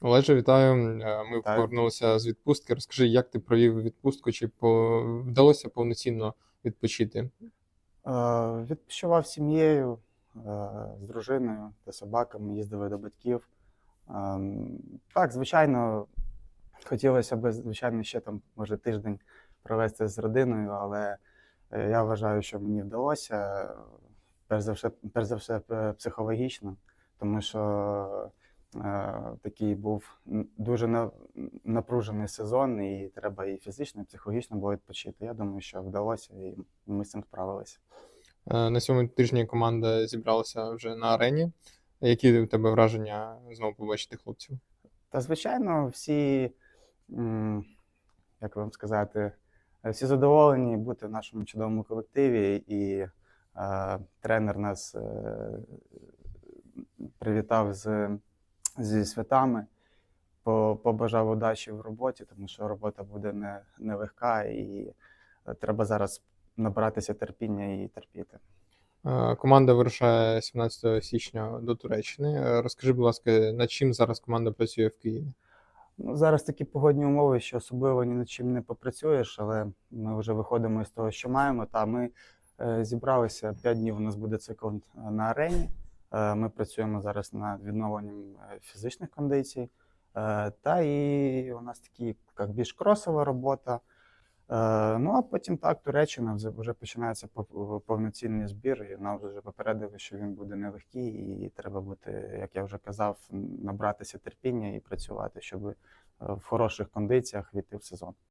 Олеже, вітаю. Е, Ми Вітаю. повернулися з відпустки. Розкажи, як ти провів відпустку, чи по... вдалося повноцінно відпочити? Е, Відпочивав сім'єю, е, з дружиною та собаками, їздили до батьків. Ем, Так, звичайно, хотілося б, звичайно, ще там, може, тиждень провести з родиною, але е, я вважаю, що мені вдалося, е, перш за все, перш за все психологічно, тому що е, такий був дуже напружений сезон, і треба і фізично, і психологічно було відпочити. Я думаю, що вдалося, і ми з цим справилися. Е, На цьому тижні команда зібралася вже на арені. Які у тебе враження знову побачити хлопців? Та, звичайно, всі, як вам сказати, е, всі задоволені бути в нашому чудовому колективі, і е, тренер нас е, привітав з, зі святами, побажав удачі в роботі, тому що робота буде не, нелегка, і е, треба зараз набратися терпіння і терпіти. Е, Команда вирушає 17 січня до Туреччини. Е, Розкажи, будь ласка, над чим зараз команда працює в Києві? Ну, зараз такі погодні умови, що особливо ні над чим не попрацюєш, але ми вже виходимо з того, що маємо. Та ми зібралися 5 днів. У нас буде цикл на арені. Е, ми працюємо зараз над відновленням е, фізичних кондицій. Е, та і у нас такі як більш кросова робота. Ну а потім так, Туреччина вже, починається пов- повноцінний збір, і нам вже попередили, що він буде нелегкий, і треба бути, як я вже казав, набратися терпіння і працювати, щоб в хороших кондиціях війти в сезон.